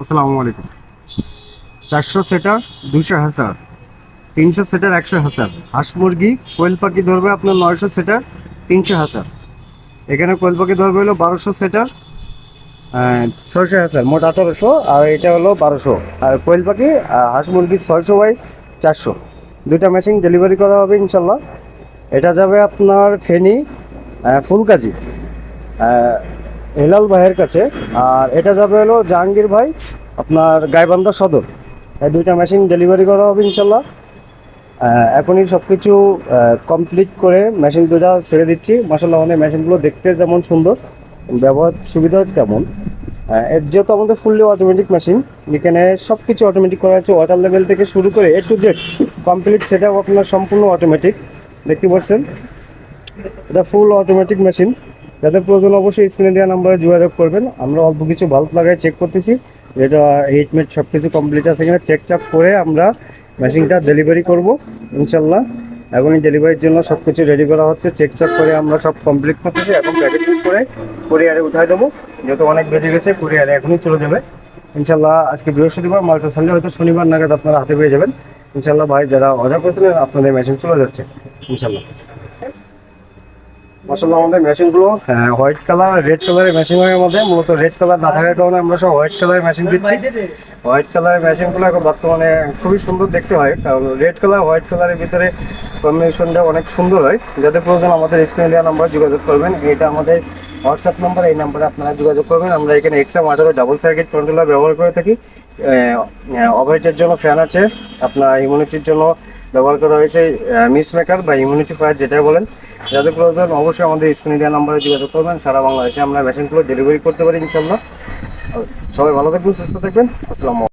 আসসালামু আলাইকুম। চারশো সেটার দুশো হাজার তিনশো সেটার একশো হাজার হাঁস মুরগি, কোয়েল পাখি ধরবে আপনার নয়শো সেটার তিনশো হাজার এখানে কোয়েল পাখি ধরবে হলো বারোশো সেটার ছয়শো হাজার মোট আঠারোশো, আর এটা হলো বারোশো। আর কোয়েল পাখি হাঁস মুরগি ছয়শো বাই চারশো। দুইটা মেশিন ডেলিভারি করা হবে ইনশাল্লাহ। এটা যাবে আপনার ফেনি ফুলকাজি। হেলাল ভাইয়ের কাছে। আর এটা যাবে হলো জাহাঙ্গীর ভাই, আপনার গাইবান্ধা সদর। এই দুইটা মেশিন ডেলিভারি করা হবে ইনশাল্লাহ। এখনই সব কিছু কমপ্লিট করে মেশিন দুটা ছেড়ে দিচ্ছি। মাসাল্লাহ আমাদের মেশিনগুলো দেখতে যেমন সুন্দর, ব্যবহার সুবিধা তেমন। এর যেহেতু আমাদের ফুললি অটোমেটিক মেশিন এখানে সব কিছু অটোমেটিক করা আছে। ওয়াটার লেভেল থেকে শুরু করে এ টু জেড কমপ্লিট সেটা আপনার সম্পূর্ণ অটোমেটিক দেখতে পাচ্ছেন? এটা ফুল অটোমেটিক মেশিন যাদের প্রয়োজন অবশ্যই স্ক্রিনে দেওয়া নাম্বারে যোগাযোগ করবেন। আমরা অল্প কিছু বাল্ব লাগাই চেক করতেছি। যেটা হিট মিট সব কিছু কমপ্লিট আছে কিনা চেক চাপ করে আমরা মেশিনটা ডেলিভারি করব, ইনশাল্লাহ। এখনই ডেলিভারির জন্য সব কিছু রেডি করা হচ্ছে। চেক চাপ করে আমরা সব কমপ্লিট করতেছি এখন প্যাকেজিং করে কুরিয়ারে উঠাই দেবো। যেহেতু অনেক বেজে গেছে কুরিয়ারে এখনই চলে যাবে। ইনশাল্লাহ আজকে বৃহস্পতিবার, মালটা সানডে হয়তো শনিবার নাগাদ আপনারা হাতে পেয়ে যাবেন। ইনশাল্লাহ ভাই, যারা অর্ডার করেছিলেন, আপনাদের মেশিন চলে যাচ্ছে, ইনশাল্লাহ। মাসাল্লাহ আমাদের মেশিনগুলো হোয়াইট কালার, রেড কালারের মেশিন হয় আমাদের, মূলত রেড কালার না থাকার কারণে আমরা সব হোয়াইট কালারের মেশিন দিচ্ছি। হোয়াইট কালারের মেশিনগুলো এখন বর্তমানে খুবই সুন্দর দেখতে হয়, কারণ রেড কালার, হোয়াইট কালারের ভিতরে কম্বিনেশনটা অনেক সুন্দর হয়। যাদের প্রয়োজন আমাদের স্ক্রিনে দেওয়া নাম্বার যোগাযোগ করবেন, এটা আমাদের হোয়াটসঅ্যাপ নাম্বার, এই নাম্বারে আপনারা যোগাযোগ করবেন। আমরা এখানে এক্সাম আঠারো ডাবল সার্কিট কন্ট্রোলার ব্যবহার করে থাকি। অপারেটের জন্য ফ্যান আছে, আপনার ইমিউনিটির জন্য ব্যবহার করা হয়েছে মিস মেকার বা ইমিউনিটি ফায়ার যেটা বলেন। যাদের প্রয়োজন অবশ্যই আমাদের স্ক্রিনে দেওয়া নাম্বারে যোগাযোগ করবেন। সারা বাংলাদেশে আমরা মেশিনগুলো ডেলিভারি করতে পারি ইনশাল্লাহ সবাই ভালো থাকবেন, সুস্থ থাকবেন। আসসালামু।